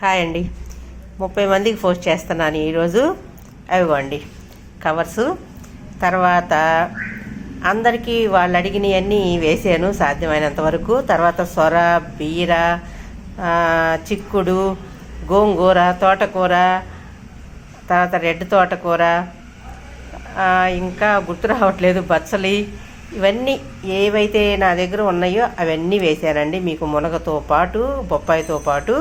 Hi అండి. ముప్పై మందికి పోస్ట్ చేస్తున్నాను ఈరోజు. అవిగోండి కవర్సు. తర్వాత అందరికీ వాళ్ళు అడిగినవన్నీ వేసాను సాధ్యమైనంత వరకు. తర్వాత సొర బీర చిక్కుడు గోంగూర తోటకూర తర్వాత రెడ్ తోటకూర ఇంకా గుర్తు రావట్లేదు బచ్చలి. ఇవన్నీ ఏవైతే నా దగ్గర ఉన్నాయో అవన్నీ వేశానండి మీకు మునగతో పాటు బొప్పాయితో పాటు.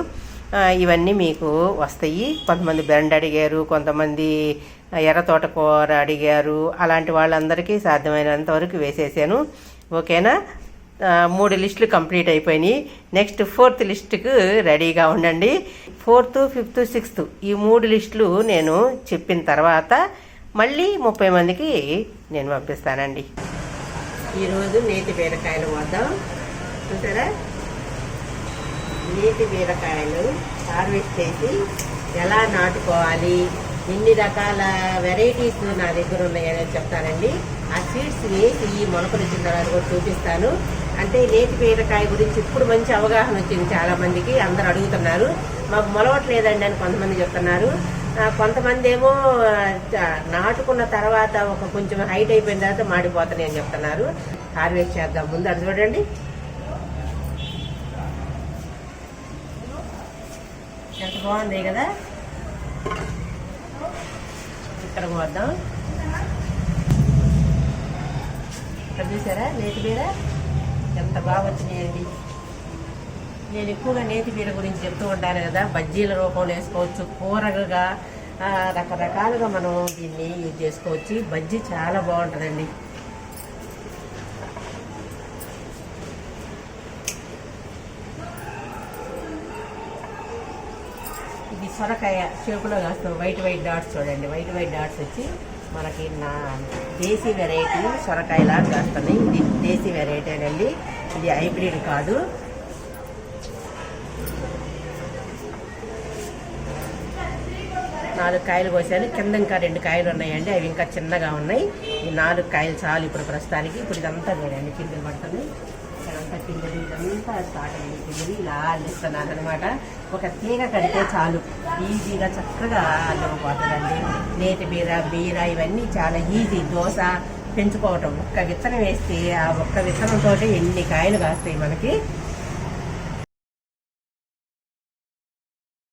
ఇవన్నీ మీకు వస్తాయి. కొంతమంది బెండ అడిగారు కొంతమంది ఎర్ర తోటకూర అడిగారు. అలాంటి వాళ్ళందరికీ సాధ్యమైనంత వరకు వేసేసాను. ఓకేనా? మూడు లిస్టులు కంప్లీట్ అయిపోయినాయి. నెక్స్ట్ ఫోర్త్ లిస్టుకు రెడీగా ఉండండి. ఫోర్త్ ఫిఫ్త్ సిక్స్త్ ఈ మూడు లిస్టులు నేను చెప్పిన తర్వాత మళ్ళీ ముప్పై మందికి నేను పంపిస్తానండి. ఈరోజు నేతి బీరకాయలు వద్దాం. చూసారా? నీటి బీరకాయలు హార్వెస్ట్ చేసి ఎలా నాటుకోవాలి? ఎన్ని రకాల వెరైటీస్ నా దగ్గర ఉన్నాయని చెప్తానండి ఆ సీడ్స్ వేసి ఈ మొలకలు వచ్చిన తర్వాత కూడా చూపిస్తాను. అంటే నేటి బీరకాయ గురించి ఇప్పుడు మంచి అవగాహన వచ్చింది చాలా మందికి అందరు అడుగుతున్నారు. మాకు మొలవట్లేదండి అని కొంతమంది చెప్తున్నారు. కొంతమంది ఏమో నాటుకున్న తర్వాత ఒక కొంచెం హైట్ అయిపోయిన తర్వాత మాడిపోతున్నాయి అని చెప్తున్నారు. హార్వెస్ట్ చేద్దాం. ముందు అది చూడండి ఎంత బాగుంది కదా? ఇక్కడ వద్దాం ఇక్కడ చూసారా? నేతి బీర? ఎంత బాగా వచ్చినాయండి నేను ఎక్కువగా నేతి బీర గురించి చెప్తూ ఉంటాను కదా. బజ్జీల రూపంలో వేసుకోవచ్చు. కూరగా రకరకాలుగా మనం దీన్ని యూజ్ చేసుకోవచ్చు. బజ్జీ చాలా బాగుంటుందండి. ఇది సొరకాయ షేపులో కాస్తాం వైట్ వైట్ డాట్స్ చూడండి. వైట్ వైట్ డాట్స్ వచ్చి మనకి నా దేశీ వెరైటీ సొరకాయలా కాస్తున్నాయి. ఇది దేశీ వెరైటీ అండి ఇది హైబ్రిడ్ కాదు. నాలుగు కాయలు కోసాను. కింద ఇంకా రెండు కాయలు ఉన్నాయండి. అవి ఇంకా చిన్నగా ఉన్నాయి. ఈ నాలుగు కాయలు చాలు ఇప్పుడు ప్రస్తుతానికి. ఇప్పుడు ఇదంతా చూడండి. కింద పడుతుంది పిందెలు ఇదంతా స్టార్ట్ అయింది. పిందెలు ఇలా అల్లిస్తున్నాను అనమాట ఒక తీగ కడితే చాలు. ఈజీగా చక్కగా అల్లకపోతుందండి నేతి బీర బీర ఇవన్నీ చాలా ఈజీ. దోశ పెంచుకోవటం. ఒక్క విత్తనం వేస్తే ఆ ఒక్క విత్తనంతో ఎన్ని కాయలు కాస్తాయి మనకి.